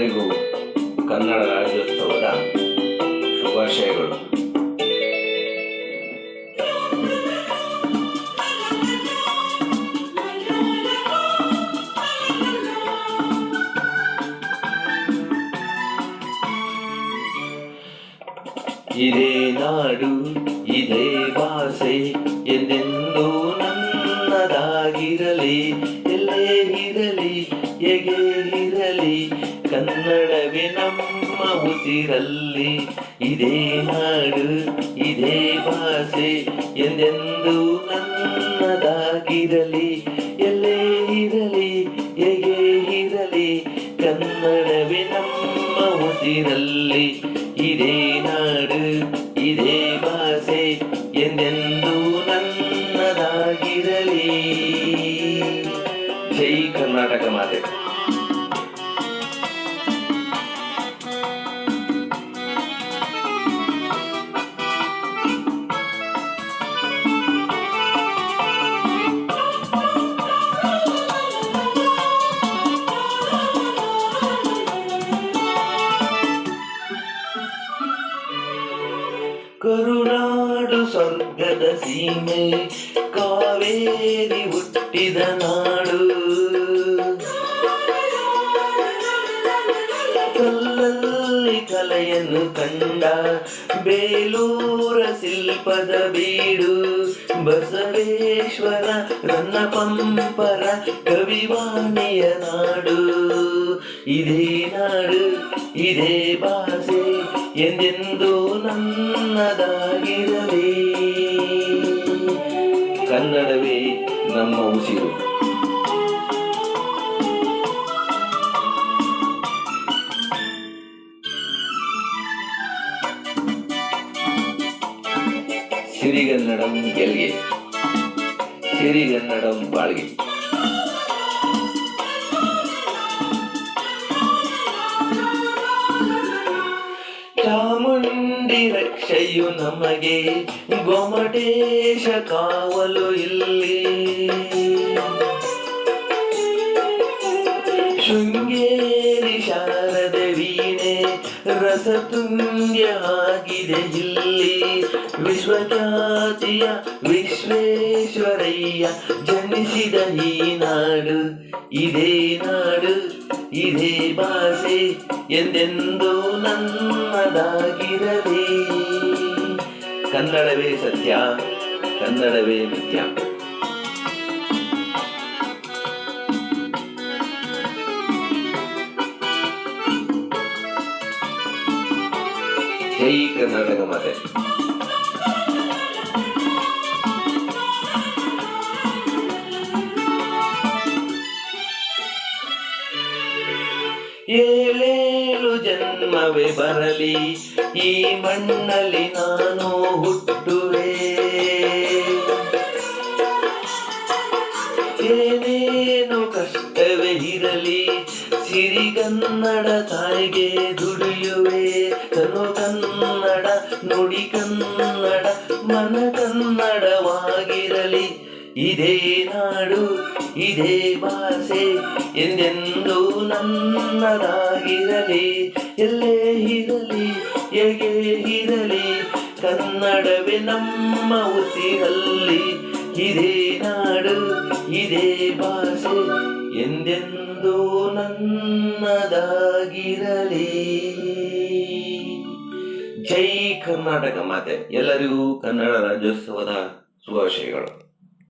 ಎಲ್ಲರಿಗೂ ಕನ್ನಡ ರಾಜ್ಯೋತ್ಸವದ ಶುಭಾಶಯಗಳು. ಇದೇ ನಾಡು ಇದೇ ಭಾಷೆ ಎಂದೆಂದೂ ಕನ್ನಡವೇ ನಮ್ಮ ಉಸಿರಲ್ಲಿ. ಇದೇ ನಾಡು, ಇದೇ ಭಾಷೆ, ಎಂದೆಂದು ನನ್ನದಾಗಿರಲಿ. ಎಲ್ಲೇ ಇರಲಿ, ಹೇಗೆ ಇರಲಿ, ಕನ್ನಡವೇ ನಮ್ಮ ಉಸಿರಲ್ಲಿ. ಇದೇ ನಾಡು, ಇದೇ ಭಾಷೆ, ಎಂದೆಂದು ನನ್ನದಾಗಿರಲಿ. ಜೈ ಕರ್ನಾಟಕ ಮಾತೆ. ಕರುನಾಡು ಸ್ವರ್ಗದ ಸೀಮೆ, ಕಾವೇರಿ ಹುಟ್ಟಿದ ನಾಡು. ಕಲ್ಲಲ್ಲಿ ಕಲೆಯನ್ನು ಕಂಡ ಬೇಲೂರ ಶಿಲ್ಪದ ಬೀಡು, ಬಸವೇಶ್ವರ ರನ್ನ ಪಂಪರ ಕವಿವಾಣಿಯ ನಾಡು. ಇದೇ ನಾಡು, ಇದೇ ಭಾಷೆ ಎಂದೆಂದೂ ನನ್ನದಾಗಿರಲಿ. ಕನ್ನಡವೇ ನಮ್ಮ ಉಸಿರು. ಸಿರಿಗನ್ನಡಂ ಗೆಲ್ಗೆ ಸಿರಿಗನ್ನಡಂ ಬಾಳ್ಗೆ. ರಕ್ಷೆಯು ನಮಗೆ ಗೊಮಟೇಶ ಕಾವಲು ಇಲ್ಲಿ. ಶೃಂಗೇರಿ ಶಾರದೆ ವೀಣೆ ರಸತುಂಗ್ಯ ಆಗಿದೆ ಇಲ್ಲಿ. ವಿಶ್ವಖ್ಯಾತಿಯ ವಿಶ್ವೇಶ್ವರಯ್ಯ ಜನಿಸಿದ ಈ ನಾಡು, ಇದೇ ನಾಡು, ಇದೇ ಭಾಷೆ ಎಂದೆಂದೂ ನನ್ನದಾಗಿರಲಿ. ಕನ್ನಡವೇ ಸತ್ಯ ಕನ್ನಡವೇ ನಿತ್ಯ ಜೈ ಕರ್ನಾಟಕ ಮಾತೆ ಏಳೇಳು ಜನ್ಮವೇ ಬರಲಿ, ಈ ಮಣ್ಣಲ್ಲಿ ನಾನು ಹುಟ್ಟುವೆ. ಏನೇನು ಕಷ್ಟವೇ ಇರಲಿ, ಸಿರಿಗನ್ನಡ ತಾಯಿಗೆ ದುಡಿಯುವೆ. ತನು ಕನ್ನಡ ನುಡಿ ಕನ್ನಡ, ಮನ ಕನ್ನಡವಾಗಿರಲಿ. ಇದೇ ನಾಡು, ಇದೇ ಭಾಷೆ, ಎಂದೆಂದೂ ನನ್ನದಾಗಿರಲಿ. ಎಲ್ಲೇ ಇರಲಿ, ಹೇಗೆ ಇರಲಿ, ಕನ್ನಡವೇ ನಮ್ಮ ಉಸಿರಲ್ಲಿ ಇದೇ ನಾಡು, ಇದೇ ಭಾಷೆ, ಎಂದೆಂದೂ ನನ್ನದಾಗಿರಲಿ. ಜೈ ಕರ್ನಾಟಕ ಮಾತೆ. ಎಲ್ಲರಿಗೂ ಕನ್ನಡ ರಾಜ್ಯೋತ್ಸವದ ಶುಭಾಶಯಗಳು.